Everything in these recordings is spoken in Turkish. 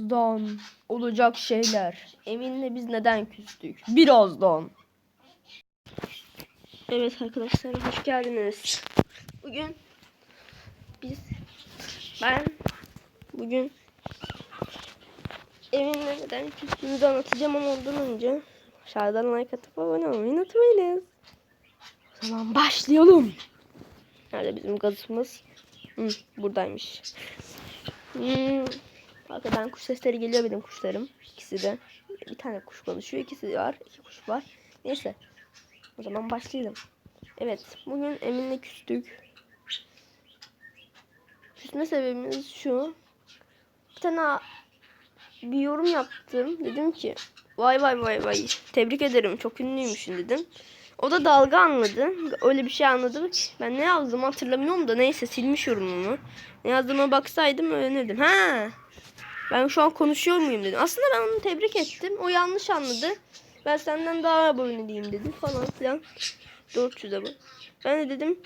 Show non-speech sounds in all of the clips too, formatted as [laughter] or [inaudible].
Birazdan olacak şeyler. Eminle biz neden küstük? Birazdan. Evet arkadaşlar hoş geldiniz. Bugün biz ben bugün Eminle neden küstüğümüzü anlatacağım ama ondan önce aşağıdan like atıp abone olmayı unutmayınız. O zaman başlayalım. Nerede bizim gazımız? Hı, buradaymış. Hmm. Arkadan kuş sesleri geliyor benim kuşlarım. İkisi de. Bir tane kuş konuşuyor. ikisi var. iki kuş var. Neyse. O zaman başlayalım. Evet. Bugün Emin'le küstük. Küsme sebebimiz şu. Bir tane bir yorum yaptım. Dedim ki vay vay vay vay tebrik ederim çok ünlüymüşsün dedim. O da dalga anladı. Öyle bir şey anladı ki. Ben ne yazdığımı hatırlamıyorum da neyse silmiş yorumumu. Ne yazdığıma baksaydım öğrenirdim. Ha. Ben şu an konuşuyor muyum dedim. Aslında ben onu tebrik ettim. O yanlış anladı. Ben senden daha aboneliyim dedi falan filan. 400 abone. Ben de dedim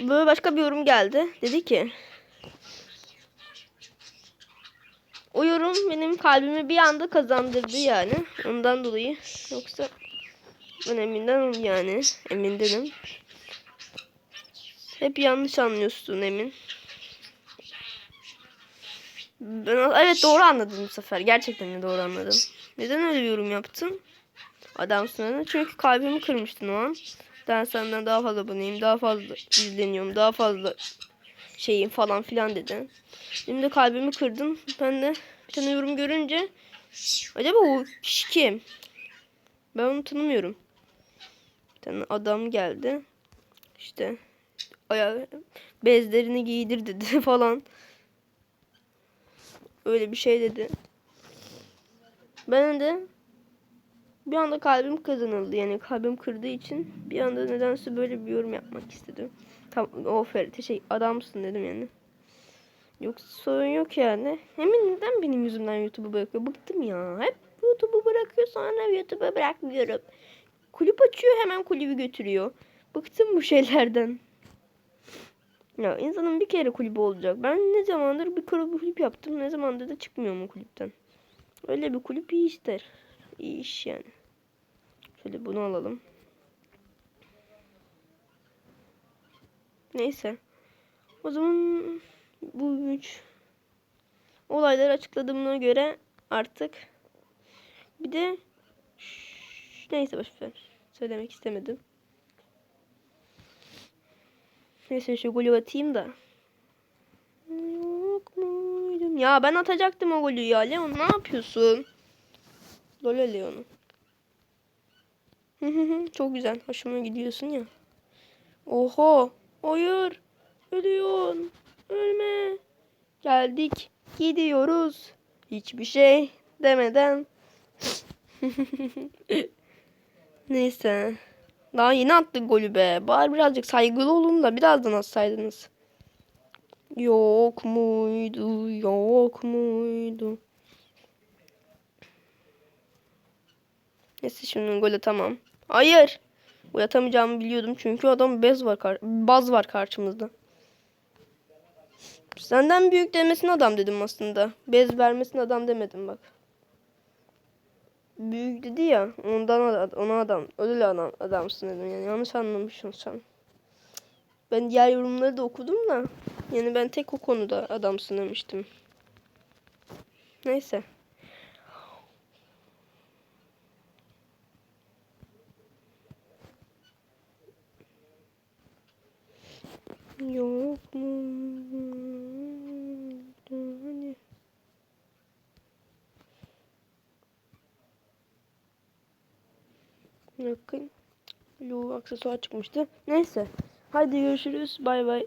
böyle başka bir yorum geldi. Dedi ki o yorum benim kalbimi bir anda kazandırdı yani. Ondan dolayı. Yoksa ben eminden yani. Emindenim. Hep yanlış anlıyorsun Emin. Evet doğru anladım bu sefer. Gerçekten de doğru anladım. Neden öyle bir yorum yaptın? Adam sonra çünkü kalbimi kırmıştın o an. Ben senden daha fazla aboneyim, daha fazla izleniyorum, daha fazla şeyim falan filan dedin. Şimdi kalbimi kırdın. Ben de bir tane yorum görünce acaba o kişi kim? Ben onu tanımıyorum. Bir tane adam geldi. İşte ayağı bezlerini giydir dedi [laughs] falan. Öyle bir şey dedi. Ben de bir anda kalbim kazanıldı. Yani kalbim kırdığı için bir anda nedense böyle bir yorum yapmak istedim. Tamam o Ferit şey adamsın dedim yani. Yoksa sorun yok yani. Hemen neden benim yüzümden YouTube'u bırakıyor? Bıktım ya. Hep YouTube'u bırakıyor sonra YouTube'u bırakmıyorum. Kulüp açıyor hemen kulübü götürüyor. Bıktım bu şeylerden. Ya insanın bir kere kulübü olacak. Ben ne zamandır bir kulüp, kulüp yaptım. Ne zamandır da çıkmıyorum o kulüpten. Öyle bir kulüp iyi ister. İyi iş yani. Şöyle bunu alalım. Neyse. O zaman bu üç olayları açıkladığıma göre artık bir de neyse boşver. Söylemek istemedim. Neyse şu golü atayım da. Yok muydum? Ya ben atacaktım o golü ya. Leon ne yapıyorsun? Lole Leon'u. Çok güzel. Hoşuma gidiyorsun ya. Oho. Hayır. Ölüyorsun. Ölme. Geldik. Gidiyoruz. Hiçbir şey demeden. [laughs] Neyse. Daha yeni attık golü be. Bari birazcık saygılı olun da birazdan atsaydınız. Yok muydu? Yok muydu? Neyse şimdi gol atamam. Hayır. Gol atamayacağımı biliyordum çünkü adam bez var baz var karşımızda. Senden büyük demesin adam dedim aslında. Bez vermesin adam demedim bak. Büyük dedi ya ondan ad- ona adam öyle adam adamsın dedim yani yanlış anlamışsın sen. Ben diğer yorumları da okudum da yani ben tek o konuda adamsın demiştim. Neyse. Yok mu? Bakın. Lu aksesuar çıkmıştı. Neyse. Hadi görüşürüz. Bay bay.